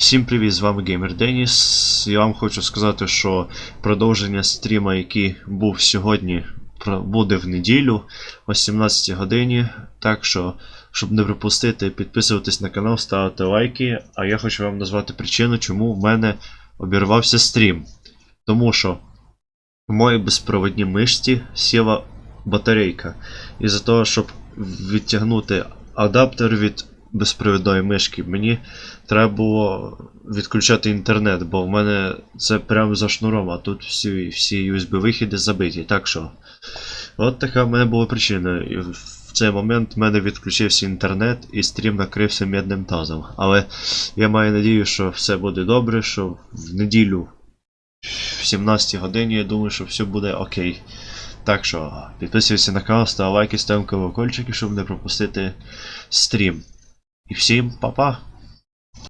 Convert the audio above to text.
Всім привіт, з вами Геймер Деніс. Я вам хочу сказати, що продовження стріма, який був сьогодні, буде в неділю о 17 годині. Так що, щоб не пропустити, підписуйтесь на канал, ставити лайки. А я хочу вам назвати причину, чому в мене обірвався стрім. Тому що в моїй безпроводній мишці сіла батарейка. І за того, щоб відтягнути адаптер від безпровідної мишки, мені треба було відключати інтернет, бо в мене це прямо за шнуром, а тут всі, всі USB-вихіди забиті. Так що, от така в мене була причина. І в цей момент в мене відключився інтернет і стрім накрився медним тазом. Але я маю надію, що все буде добре, що в неділю в 17 годині я думаю, що все буде окей. Так що, підписуйся на канал, став лайки, ставимо колокольчики, щоб не пропустити стрім. І всім па-па!